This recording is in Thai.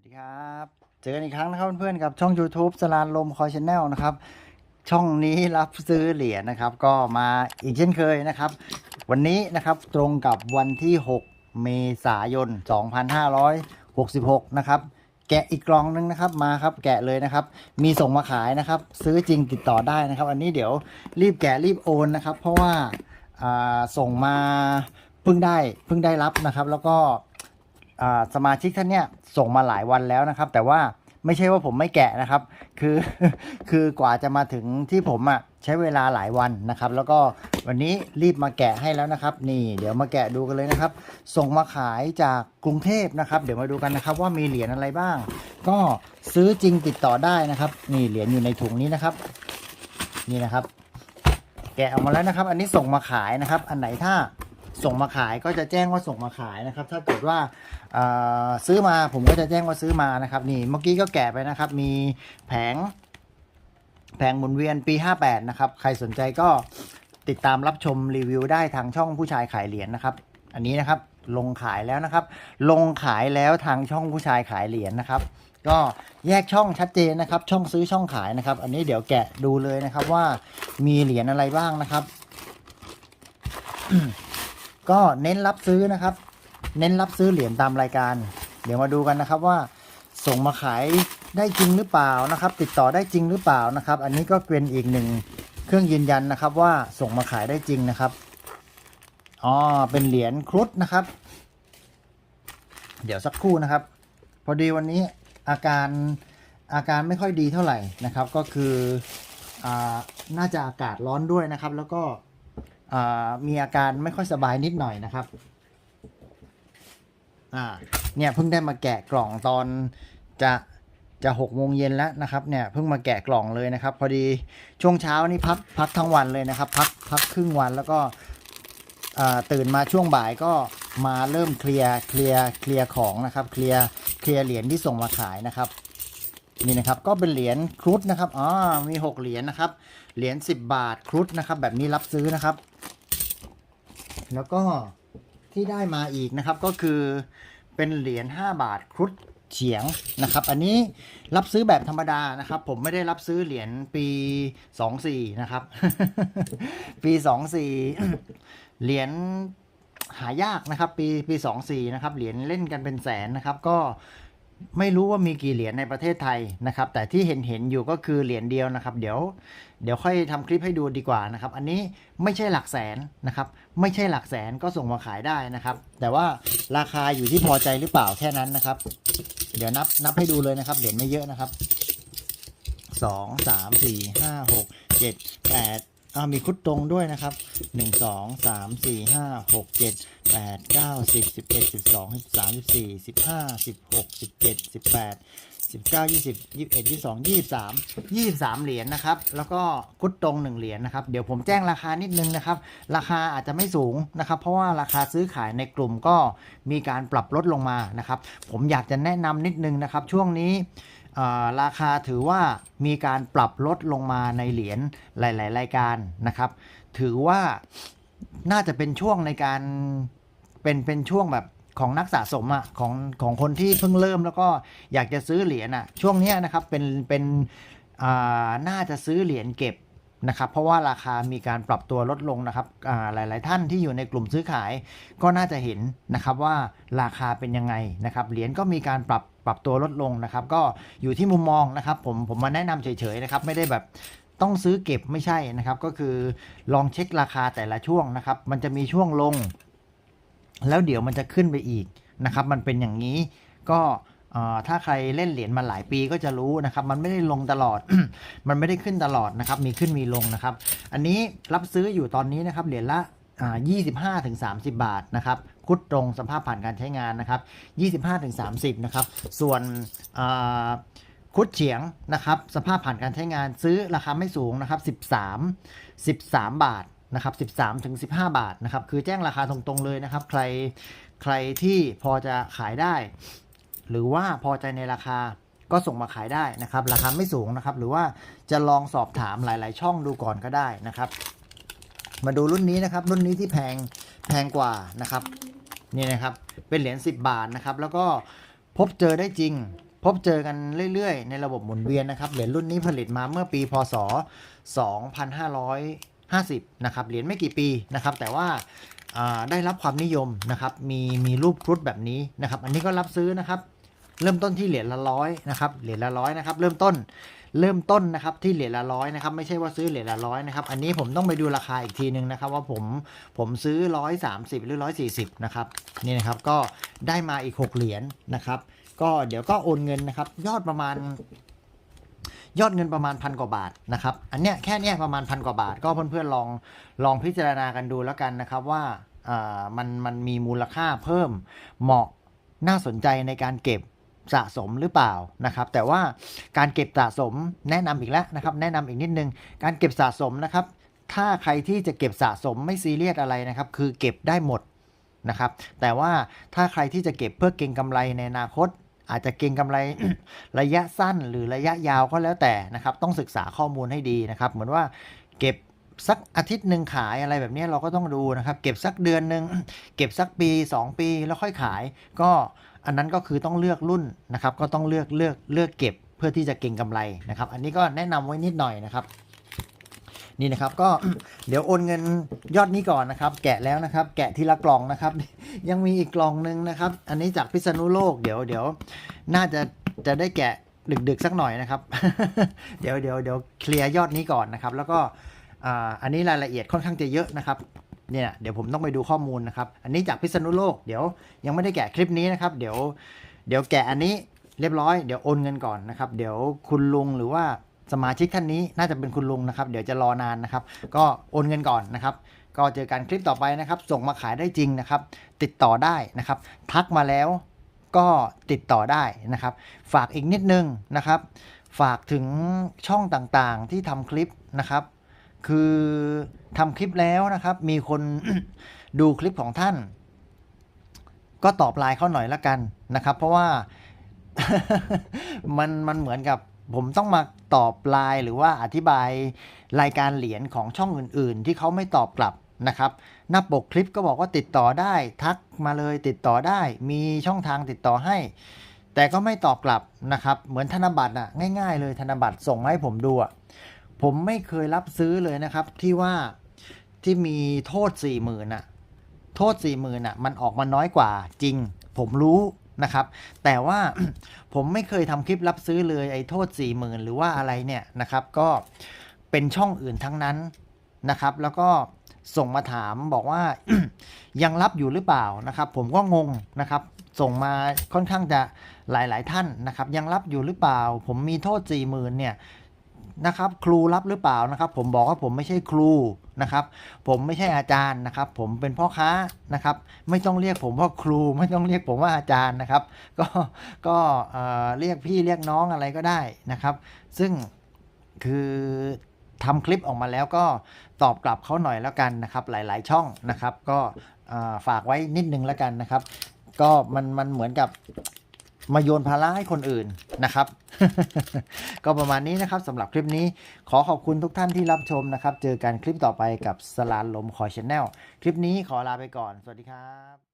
วัสดีครับ เจอกันอีกครั้งนะครับเพื่อนๆกับช่อง YouTube สลานลมคอยชแนลนะครับ ช่องนี้รับซื้อเหรียญนะครับ ก็มาอีกเช่นเคยนะครับ วันนี้นะครับตรงกับวันที่ 6 เมษายน 2566 นะครับ แกะอีกกล่องนึงนะครับมาครับ แกะเลยนะครับ มีส่งมาขายนะครับ ซื้อจริงติดต่อได้นะครับ อันนี้เดี๋ยวรีบแกะรีบโอนนะครับ เพราะว่าอ่าส่งมาเพิ่งได้เพิ่งได้รับนะครับ แล้วก็ สมาชิกท่านเนี่ยส่งมาหลายวันแล้วนะครับ แต่ว่าไม่ใช่ว่าผมไม่แกะนะครับ คือคือกว่าจะมาถึงที่ผมอะ่ะใช้เวลาหลายวันนะครับ แล้วก็วันนี้รีบมาแกะให้แล้วนะครับ นี่เดี๋ยวมาแกะดูกันเลยนะครับ ส่งมาขายจากกรุงเทพนะครับ เดี๋ยวมาดูกันนะครับ ว่ามีเหรียญอะไรบ้าง ก็ซื้อจริงติดต่อได้นะครับ นี่เหรียญอยู่ในถุงนี้นะครับ นี่นะครับ แกะออกมาแล้วนะครับ อันนี้ส่งมาขายนะครับ อันไหนถ้า ส่งมาขายก็จะแจ้งว่าส่งมาขายนะครับ ถ้าเกิดว่าซื้อมาผมก็จะแจ้งว่าซื้อมานะครับนี่เมื่อกี้ก็แกะไปนะครับ มีแผง แผงหมุนเวียนปี 58 นะครับ ใครสนใจก็ติดตามรับชมรีวิวได้ทางช่องผู้ชายขายเหรียญนะครับ อันนี้นะครับลงขายแล้วนะครับ ลงขายแล้วทางช่องผู้ชายขายเหรียญนะครับก็แยกช่องชัดเจนนะครับ ช่องซื้อช่องขายนะครับ อันนี้เดี๋ยวแกะดูเลยนะครับว่ามีเหรียญอะไรบ้างนะครับ ก็เน้นรับซื้อนะครับ เน้นรับซื้อเหรียญตามรายการ เดี๋ยวมาดูกันนะครับว่าส่งมาขายได้จริงหรือเปล่านะครับ ติดต่อได้จริงหรือเปล่านะครับ อันนี้ก็เป็นอีกหนึ่งเครื่องยืนยันนะครับว่าส่งมาขายได้จริงนะครับอ๋อเป็นเหรียญครุฑนะครับ เดี๋ยวสักครู่นะครับ พอดีวันนี้อาการอาการไม่ค่อยดีเท่าไหร่นะครับ ก็คืออาน่าจะอากาศร้อนด้วยนะครับ แล้วก็ มีอาการไม่ค่อยสบายนิดหน่อยนะครับอ่าเนี่ยเพิ่งได้มาแกะกล่องตอนจะจะหกโมงเย็นแล้วนะครับเนี่ยเพิ่งมาแกะกล่องเลยนะครับ พอดีช่วงเช้านี่พักพักทั้งวันเลยนะครับ พักพักครึ่งวันแล้วก็ตื่นมาช่วงบ่ายก็มาเริ่มเคลียร์เคลียร์เคลียร์ของนะครับเคลียร์เคลียร์เหรียญที่ส่งมาขายนะครับนี่นะครับก็เป็นเหรียญครุฑนะครับอ๋อมีหกเหรียญนะครับเหรียญสิบบาทครุฑนะครับแบบนี้รับซื้อนะครับ แล้วก็ที่ได้มาอีกนะครับก็คือเป็นเหรียญ5บาทครุฑเฉียงนะครับ อันนี้รับซื้อแบบธรรมดานะครับ ผมไม่ได้รับซื้อเหรียญปี24นะครับ ปี24เหรียญหายากนะครับ ปีปี24นะครับเหรียญเล่นกันเป็นแสนนะครับ ก็ ไม่รู้ว่ามีกี่เหรียญในประเทศไทยนะครับ แต่ที่เห็นเห็นอยู่ก็คือเหรียญเดียวนะครับ เดี๋ยว เดี๋ยวค่อยทำคลิปให้ดูดีกว่านะครับ อันนี้ไม่ใช่หลักแสนนะครับ ไม่ใช่หลักแสนก็ส่งมาขายได้นะครับ แต่ว่าราคาอยู่ที่พอใจหรือเปล่าแค่นั้นนะครับ เดี๋ยวนับนับให้ดูเลยนะครับ เหรียญไม่เยอะนะครับสองสามสี่ห้าหกเจ็ดแปด อ่ามีคุดตรงด้วยนะครับหนึ่งสองสามสี่ห้าหกเจ็ดแปดเก้าสิบสิบเอ็ดสิบสองสิบสามสิบสี่สิบห้าสิบหกสิบเจ็ดสิบแปดสิบเก้ายี่สิบยี่สิบเอ็ดยี่สิบสองยี่สิบสามยี่สิบสามเหรียญนะครับ แล้วก็คุดตรงหนึ่งเหรียญนะครับ เดี๋ยวผมแจ้งราคานิดนึงนะครับ ราคาอาจจะไม่สูงนะครับ เพราะว่าราคาซื้อขายในกลุ่มก็มีการปรับลดลงมานะครับ ผมอยากจะแนะนำนิดนึงนะครับ ช่วงนี้ ราคาถือว่ามีการปรับลดลงมาในเหรียญหลาย ๆ รายการนะครับ ถือว่าน่าจะเป็นช่วงในการเป็นเป็นช่วงแบบของนักสะสมอะของของคนที่เพิ่งเริ่มแล้วก็อยากจะซื้อเหรียญอะช่วงนี้นะครับเป็นเป็นอ่าน่าจะซื้อเหรียญเก็บ นะครับเพราะว่าราคามีการปรับตัวลดลงนะครับอ่าหลาย ๆ ท่านที่อยู่ในกลุ่มซื้อขายก็น่าจะเห็นนะครับว่าราคาเป็นยังไงนะครับเหรียญก็มีการปรับปรับตัวลดลงนะครับ ก็อยู่ที่มุมมองนะครับ ผมผมมาแนะนำเฉย ๆ นะครับไม่ได้แบบต้องซื้อเก็บไม่ใช่นะครับ ก็คือลองเช็คราคาแต่ละช่วงนะครับ มันจะมีช่วงลง แล้วเดี๋ยวมันจะขึ้นไปอีกนะครับ มันเป็นอย่างนี้ก็ ถ้าใครเล่นเหรียญมาหลายปีก็จะรู้นะครับ มันไม่ได้ลงตลอด มันไม่ได้ขึ้นตลอดนะครับ มีขึ้นมีลงนะครับ อันนี้รับซื้ออยู่ตอนนี้นะครับ เหรียญละ25-30 บาทนะครับคุดตรงสภาพผ่านการใช้งานนะครับ25-30นะครับ ส่วนคุดเฉียงนะครับ สภาพผ่านการใช้งานซื้อราคาไม่สูงนะครับ 13 13 บาทนะครับ13ถึง15 บาทนะครับ คือแจ้งราคาตรงๆเลยนะครับ ใครใครที่พอจะขายได้ หรือว่าพอใจในราคาก็ส่งมาขายได้นะครับ ราคาไม่สูงนะครับ หรือว่าจะลองสอบถามหลาย ๆ ช่องดูก่อนก็ได้นะครับ มาดูรุ่นนี้นะครับ รุ่นนี้ที่แพงแพงกว่านะครับนี่นะครับเป็นเหรียญ10 บาทนะครับ แล้วก็พบเจอได้จริง พบเจอกันเรื่อย ๆ ในระบบหมุนเวียนนะครับเหรียญรุ่นนี้ผลิตมาเมื่อปีพศ 2550 นะครับเหรียญไม่กี่ปีนะครับ แต่ว่าอ่าได้รับความนิยมนะครับ มีมีรูปครุฑแบบนี้นะครับ อันนี้ก็รับซื้อนะครับ เริ่มต้นที่เหรียญละร้อยนะครับเหรียญละร้อยนะครับเริ่มต้นเริ่มต้นนะครับที่เหรียญละร้อยนะครับไม่ใช่ว่าซื้อเหรียญละร้อยนะครับอันนี้ผมต้องไปดูราคาอีกทีนึงนะครับว่าผมผมซื้อ 130 หรือ 140นะครับนี่นะครับก็ได้มาอีก 6 เหรียญนะครับ ก็เดี๋ยวก็โอนเงินนะครับ ยอดประมาณ ยอดเงินประมาณพันกว่าบาทนะครับอันเนี้ยแค่เนี้ยประมาณพันกว่าบาท ก็เพื่อนๆลองลองพิจารณากันดูแล้วกันนะครับว่าอ่ามันมันมีมูลค่าเพิ่มเหมาะน่าสนใจในการเก็บ สะสมหรือเปล่านะครับ แต่ว่าการเก็บสะสมแนะนำอีกแล้วนะครับ แนะนำอีกนิดนึง การเก็บสะสมนะครับ ถ้าใครที่จะเก็บสะสมไม่ซีเรียสอะไรนะครับ คือเก็บได้หมดนะครับ แต่ว่าถ้าใครที่จะเก็บเพื่อเก็งกำไรในอนาคต อาจจะเก็งกำไรระยะสั้นหรือระยะยาวก็แล้วแต่นะครับ ต้องศึกษาข้อมูลให้ดีนะครับ เหมือนว่าเก็บสักอาทิตย์หนึ่งขายอะไรแบบนี้เราก็ต้องดูนะครับ เก็บสักเดือนหนึ่งเก็บสักปี 2 ปีแล้วค่อยขาย ก็ อันนั้นก็คือต้องเลือกรุ่นนะครับ ก็ต้องเลือกเลือกเลือกเก็บเพื่อที่จะเก็งกำไรนะครับ อันนี้ก็แนะนำไว้นิดหน่อยนะครับ นี่นะครับก็เดี๋ยวโอนเงินยอดนี้ก่อนนะครับ แกะแล้วนะครับ แกะทีละกล่องนะครับ ยังมีอีกกล่องหนึ่งนะครับ อันนี้จากพิษณุโลกเดี๋ยวเดี๋ยวน่าจะจะได้แกะดึกๆสักหน่อยนะครับ เดี๋ยวเดี๋ยวเดี๋ยวเคลียร์ยอดนี้ก่อนนะครับ แล้วก็อันนี้รายละเอียดค่อนข้างจะเยอะนะครับ เนี่ยเดี๋ยวผมต้องไปดูข้อมูลนะครับ อันนี้จากพิษณุโลกเดี๋ยวยังไม่ได้แกะคลิปนี้นะครับ เดี๋ยวเดี๋ยวแกะอันนี้เรียบร้อยเดี๋ยวโอนเงินก่อนนะครับ เดี๋ยวคุณลุงหรือว่าสมาชิกท่านนี้น่าจะเป็นคุณลุงนะครับ เดี๋ยวจะรอนานนะครับ ก็โอนเงินก่อนนะครับ ก็เจอกันคลิปต่อไปนะครับ ส่งมาขายได้จริงนะครับ ติดต่อได้นะครับ ทักมาแล้วก็ติดต่อได้นะครับ ฝากอีกนิดนึงนะครับ ฝากถึงช่องต่างๆที่ทำคลิปนะครับ คือทำคลิปแล้วนะครับ มีคนดูคลิปของท่าน ก็ตอบไลน์เขาหน่อยละกันนะครับ เพราะว่ามันมันเหมือนกับผมต้องมาตอบไลน์หรือว่าอธิบายรายการเหรียญของช่องอื่น ๆ ที่เขาไม่ตอบกลับนะครับหน้าปกคลิปก็บอกว่าติดต่อได้ ทักมาเลยติดต่อได้ มีช่องทางติดต่อให้ แต่ก็ไม่ตอบกลับนะครับ เหมือนธนบัตรอะง่าย ๆ เลยธนบัตรส่งมาให้ผมดูอะ ผมไม่เคยรับซื้อเลยนะครับ ที่ว่าที่มีโทษสี่หมื่นอะโทษสี่หมื่นอะมันออกมาน้อยกว่าจริง ผมรู้นะครับ แต่ว่าผมไม่เคยทำคลิปรับซื้อเลยไอ้โทษสี่หมื่นหรือว่าอะไรเนี่ยนะครับ ก็เป็นช่องอื่นทั้งนั้นนะครับ แล้วก็ส่งมาถามบอกว่ายังรับอยู่หรือเปล่านะครับ ผมก็งงนะครับ ส่งมาค่อนข้างจะหลายๆ ท่านนะครับ ยังรับอยู่หรือเปล่า ผมมีโทษสี่หมื่นเนี่ย นะครับครูรับหรือเปล่านะครับ ผมบอกว่าผมไม่ใช่ครูนะครับ ผมไม่ใช่อาจารย์นะครับ ผมเป็นพ่อค้านะครับ ไม่ต้องเรียกผมว่าครู ไม่ต้องเรียกผมว่าอาจารย์นะครับ ก็ก็เรียกพี่เรียกน้องอะไรก็ได้นะครับ ซึ่งคือทำคลิปออกมาแล้วก็ตอบกลับเขาหน่อยแล้วกันนะครับ หลาย ๆ ช่องนะครับ ก็ฝากไว้นิดนึงแล้วกันนะครับ ก็มันมันเหมือนกับ มาโยนภาระให้คนอื่นนะครับ ก็ประมาณนี้นะครับสำหรับคลิปนี้ ขอขอบคุณทุกท่านที่รับชมนะครับ เจอกันคลิปต่อไปกับสลานลมคอยชแนลคลิปนี้ขอลาไปก่อน สวัสดีครับ